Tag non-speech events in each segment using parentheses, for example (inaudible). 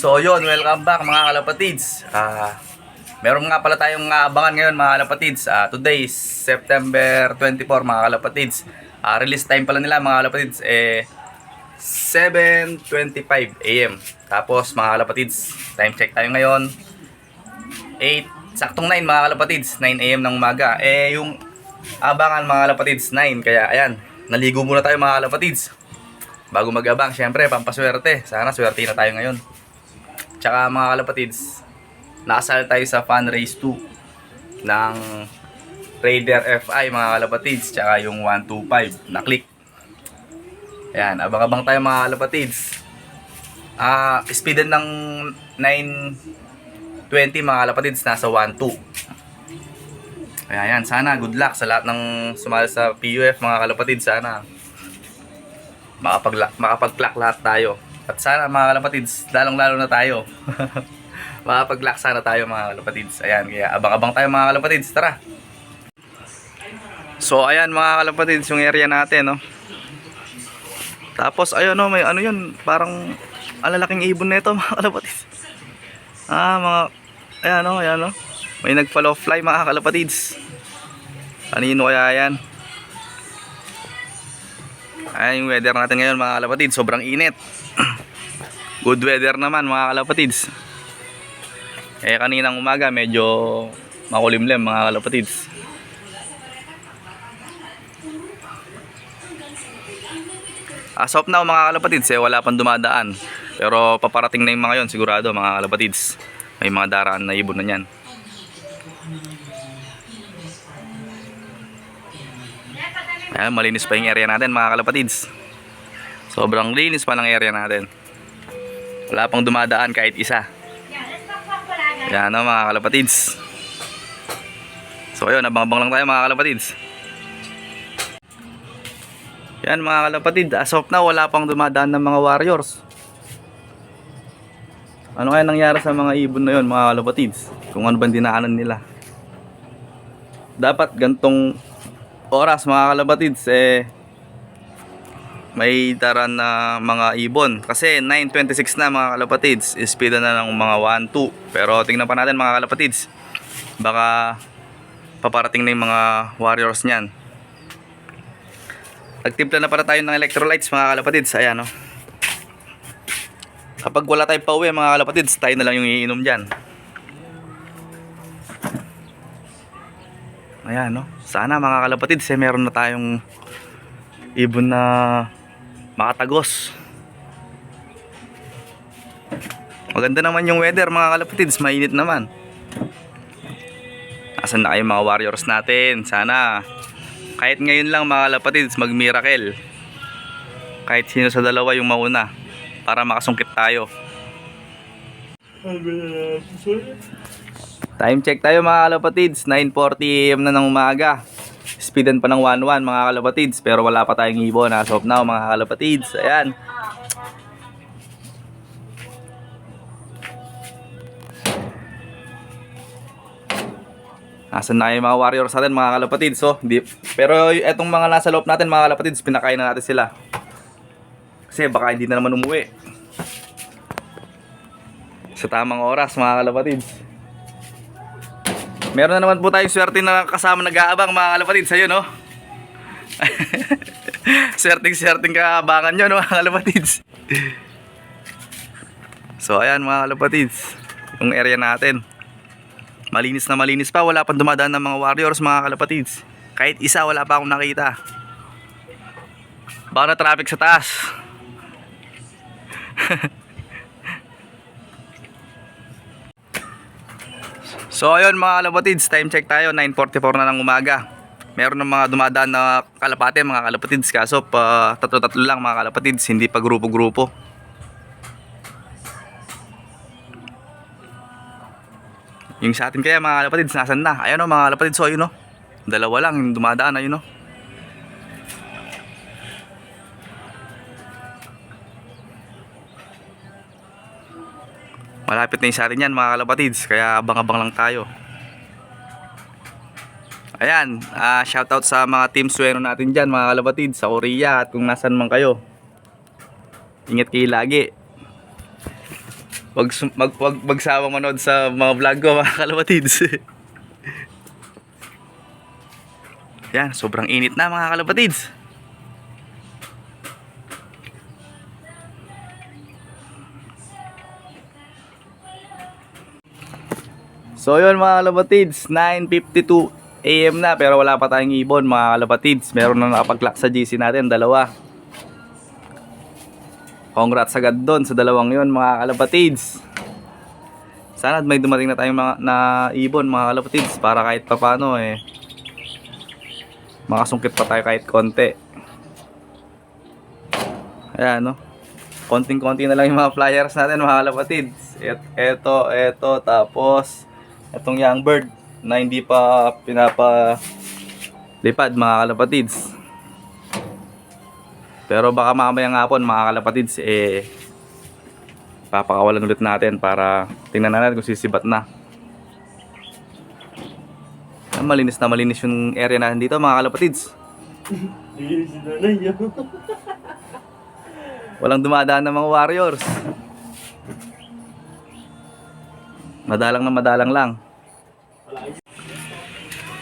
So yun, welcome back mga kalapatids. Ah, meron nga pala tayong abangan ngayon mga kalapatids. Ah, today is September 24 mga kalapatids. Ah, release time pala nila mga kalapatids eh 7:25 AM. Tapos mga kalapatids, time check tayo ngayon. 8, saktong 9 mga kalapatids, 9 AM ng umaga. Eh yung abangan mga kalapatids 9 kaya ayan, naligo muna tayo mga kalapatids. Bago magabang, syempre, pampaswerte. Sana swerte na tayo ngayon. Tsaka mga kalapatids, nakasal tayo sa Fun Race 2 ng Raider FI mga kalapatids. Tsaka yung 125 na click. Ayan, abang-abang tayo mga kalapatids. Ah, speedan ng 920 mga kalapatids, nasa 12. Kaya yan, sana good luck sa lahat ng sumali sa PUF mga kalapatids. Sana makapag makapag-clock lahat tayo. At sana mga kalapatids, lalong-lalo na tayo. (laughs) makapag-clock sana tayo mga kalapatids. Ayan, kaya abang-abang tayo mga kalapatids. Tara! So ayan mga kalapatids, yung area natin, no. Tapos ayun no, may ano yun, parang alalaking ibon na ito (laughs) mga kalapatids. Ah, mga ayan no, ayan no. May nag-follow fly mga kalapatids. Kanino kaya yan? Ayan yung weather natin ngayon mga kalapatids, sobrang init. (clears throat) Good weather naman mga kalapatids. Eh kaninang umaga medyo makulimlim mga kalapatids. As of now mga kalapatids eh wala pang dumadaan. Pero paparating na yung mga yon sigurado mga kalapatids. May mga daraan na ibon na yan. Ayan, malinis pa yung area natin mga kalapatids. Sobrang linis pa ng area natin. Wala pang dumadaan kahit isa. Yan o mga kalapatids. So ayun, abang-abang lang tayo mga kalapatids. Yan mga kalapatid, as of now wala pang dumadaan ng mga warriors. Ano kaya nangyari sa mga ibon na yun mga kalapatids? Kung ano bang dinaanan nila. Dapat gantong oras mga kalapatids eh may daran na mga ibon. Kasi 9.26 na mga kalapatids speed na ng mga 1-2 pero tingnan pa natin mga kalapatids baka paparating na yung mga warriors niyan. Nagtimpla na para tayo ng electrolytes mga kalapatids ayan no? Kapag wala tayong pauwi mga kalapatids tayo na lang yung iinom dyan Ayan, no? Sana mga kalapatids, eh, meron na tayong ibon na makatagos. Maganda naman yung weather mga kalapatids, mainit naman. Asan na kayo mga warriors natin? Sana kahit ngayon lang mga kalapatids, mag-miracle. Kahit sino sa dalawa yung mauna para makasungkit tayo. Time check tayo mga kalapatids, 9.40am na ng umaga. Speedan pa ng 1-1 mga kalapatids, pero wala pa tayong ibon as of now mga kalapatids. Ayan. Nasaan na yung mga warriors natin mga kalapatids. So, di, pero etong mga nasa loob natin mga kalapatids, pinakain na natin sila. Kasi baka hindi na naman umuwi. Sa tamang oras mga kalapatids. Meron na naman po tayong swerte na kasama nag-aabang mga kalapatids. Ayun, no? (laughs) Swerting-swerting kaabangan nyo, no, mga kalapatids. (laughs) so, ayan, mga kalapatids. Yung area natin. Malinis na malinis pa. Wala pang dumadaan ng mga warriors, mga kalapatids. Kahit isa, wala pa akong nakita. Baka na traffic sa taas. (laughs) So ayun mga kalapatids, time check tayo, 9.44 na ng umaga. Meron ng mga dumadaan na kalapate mga kalapatids, kaso pa tatlo-tatlo lang mga kalapatids, hindi pa grupo-grupo. Yung sa atin kaya mga kalapatids, nasan na? Ayun o mga kalapatids, so ayun o. Dalawa lang dumadaan, ayun o. Malapit na yung sa atin yan mga kalapatids, kaya abang-abang lang tayo. Ayan, ah shoutout sa mga team swero natin dyan mga kalapatid sa Korea at kung nasan man kayo. Ingat kayo lagi. Wag, mag, wag magsawang manood sa mga vlog ko (laughs) mga kalapatids. Yan, sobrang init na mga kalapatids. So yun mga kalapatids, 9.52 AM na pero wala pa tayong ibon mga kalapatids. Meron na nakapag-clock sa GC natin, dalawa. Congrats agad doon sa dalawang yon mga kalapatids. Sana may dumating na tayong mga na ibon mga kalapatids para kahit papano eh makasungkit pa tayo kahit konti. Ayan no. Konting-konti na lang yung mga flyers natin mga kalapatids. Et, eto, eto, tapos etong young bird na hindi pa pinapa lipad mga kalapatids. Pero baka mamayang hapon mga kalapatids eh papakawalan ulit natin para tingnan natin kung sisibat na. Ah, Malinis na malinis yung area natin dito mga kalapatids. Walang dumadaan ng mga warriors. Madalang na madalang lang.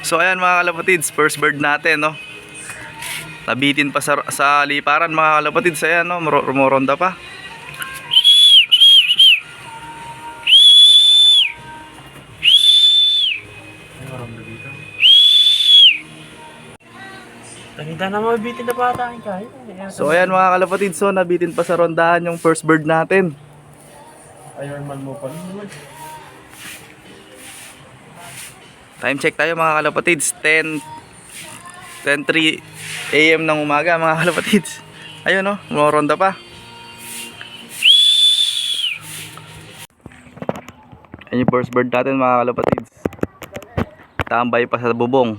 So ayan mga kalapatids, first bird natin no. Nabitin pa sa, sa liparan mga kalapatids, ayan no, rumoronda pa. Tangita na mabitin na pa tayo kahit. So ayan mga kalapatids, so nabitin pa sa rondahan yung first bird natin. Iron Man mo pa rin naman. Time check tayo mga kalapatids, 10 10:03 AM ng umaga mga (laughs) kalapatids. Ayun no, rumoronda pa. Ayan yung first bird natin mga kalapatids. Tambay pa sa bubong.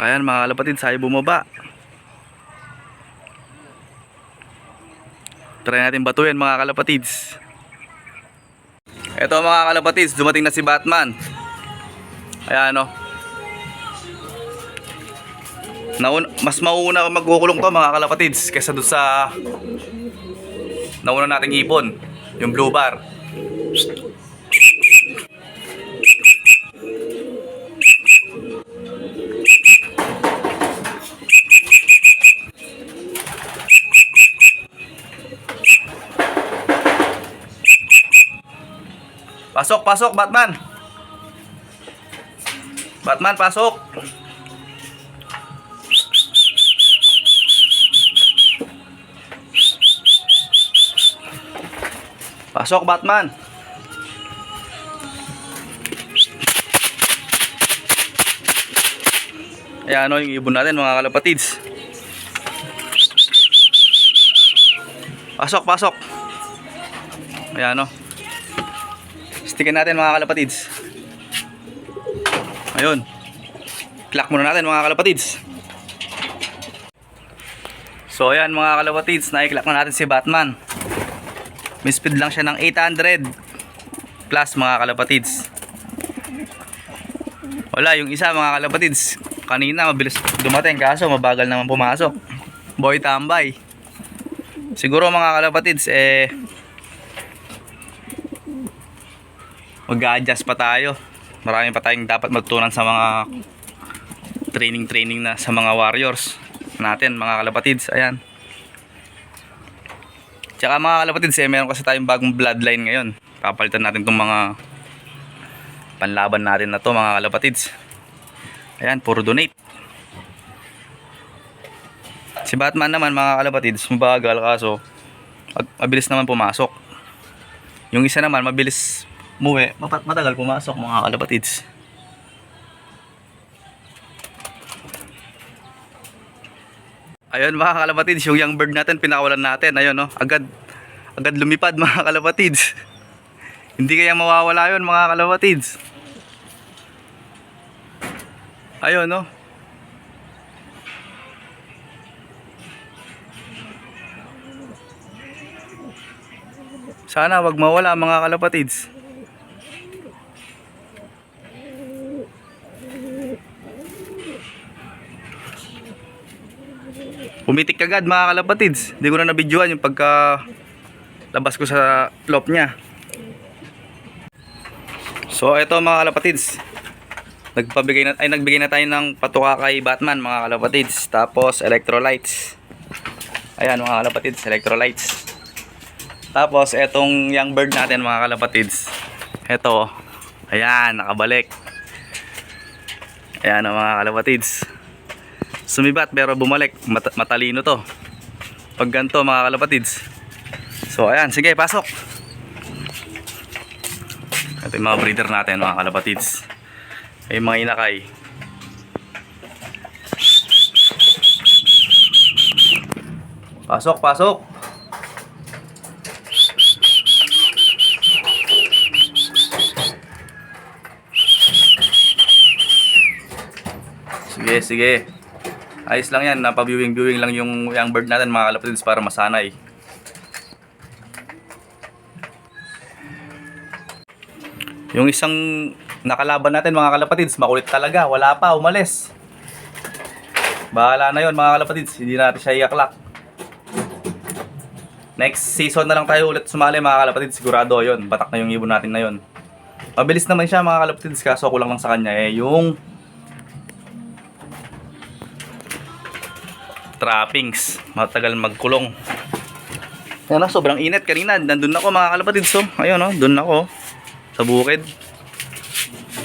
Ayan mga kalapatids, sayo bumaba. Try natin batuyan mga kalapatids. Ito mga kalapatids, dumating na si Batman. Ayan no. Naun mas mauuna magkukulong to mga kalapatids kaysa doon sa nauna nating ipon, yung blue bar. Pasok, pasok, Batman. Batman, pasok. Pasok, Batman. Ayan ano yung ibon natin mga kalapatids. Pasok, pasok. Ayan ano. Stickin natin mga kalapatids. Ayun. Clock muna natin mga kalapatids. So ayan mga kalapatids, na-clock na natin si Batman. May speed lang siya ng 800 plus mga kalapatids. Wala, yung isa mga kalapatids, kanina mabilis dumating kaso mabagal naman pumasok. Boy tambay. Siguro mga kalapatids, eh, mag-a-adjust pa tayo. Marami pa tayong dapat matutunan sa mga training-training na sa mga warriors natin, mga kalapatids. Ayan. Tsaka mga kalapatids, eh, meron kasi tayong bagong bloodline ngayon. Papalitan natin itong mga panlaban natin na to mga kalapatids. Ayan, puro donate. Si Batman naman mga kalapatids, mabagal kaso mabilis naman pumasok. Yung isa naman mabilis muwi, matagal pumasok mga kalapatids. Ayun mga kalapatids, yung young bird natin pinakawalan natin. Ayun no, agad agad lumipad (laughs) mga kalapatids. Hindi kaya mawawala yun mga kalapatids. Ayun no. Sana wag mawala mga kalapatids. Pumitik kagad mga kalapatids. Hindi ko na nabidyoan yung pagka labas ko sa lop niya. So ito mga kalapatids. Nagpabigay na ay nagbigay na tayo ng patuka kay Batman mga kalapatids. Tapos electrolytes. Ayan mga kalapatids, electrolytes. Tapos etong young bird natin mga kalapatids. Ito. Ayan, nakabalik. Ayan ang mga kalapatids. Sumibat pero bumalik. Mat- matalino to. Pag ganito mga kalapatids. So ayan, sige pasok. Ito yung mga breeder natin mga kalapatids. Ay mga inakay. Pasok, pasok. Sige, sige. Ayos lang yan. Napabiwing-biwing lang yung young bird natin mga kalapatids para masanay. Yung isang nakalaban natin mga kalapatids, makulit talaga. Wala pa, umalis. Bahala na yon mga kalapatids. Hindi natin siya iaklak. Next season na lang tayo ulit sumali mga kalapatids. Sigurado yon Batak na yung ibon natin na yon Mabilis naman siya mga kalapatids. Kaso kulang lang sa kanya eh yung trappings. Matagal magkulong. Yan na, sobrang init kanina. Nandun ako mga kalapatids. So, ayun oh, dun ako. Sa bukid.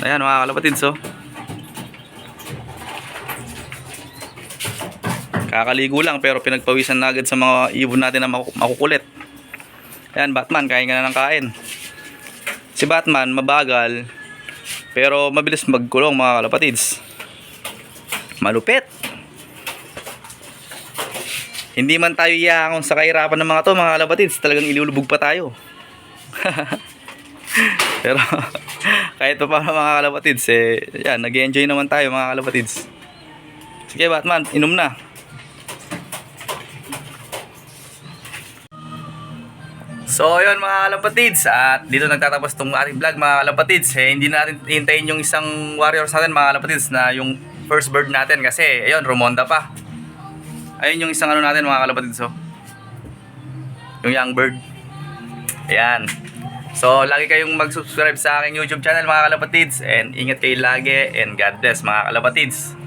Ayan mga kalapatids oh. Kakaligo lang pero pinagpawisan na agad sa mga ibon natin na maku- makukulit. Ayan, Batman, kain ka na ng kain. Si Batman, mabagal, pero mabilis magkulong mga kalapatids. Malupit. Hindi man tayo iyakan sa kahirapan ng mga to mga kalapatids, talagang ilulubog pa tayo. (laughs) Pero (laughs) kahit pa paano mga kalapatids, eh, yan, nag-enjoy naman tayo mga kalapatids. Sige Batman, inom na. So yun mga kalapatids, at dito nagtatapos tong ating vlog mga kalapatids. Eh, hindi na natin hintayin yung isang warrior sa atin mga kalapatids na yung first bird natin kasi ayun, rumonda pa. Ayun yung isang ano natin mga kalapatids oh. Yung young bird. Ayan. So, lagi kayong mag-subscribe sa aking YouTube channel mga kalapatids. And ingat kayo lagi. And God bless mga kalapatids.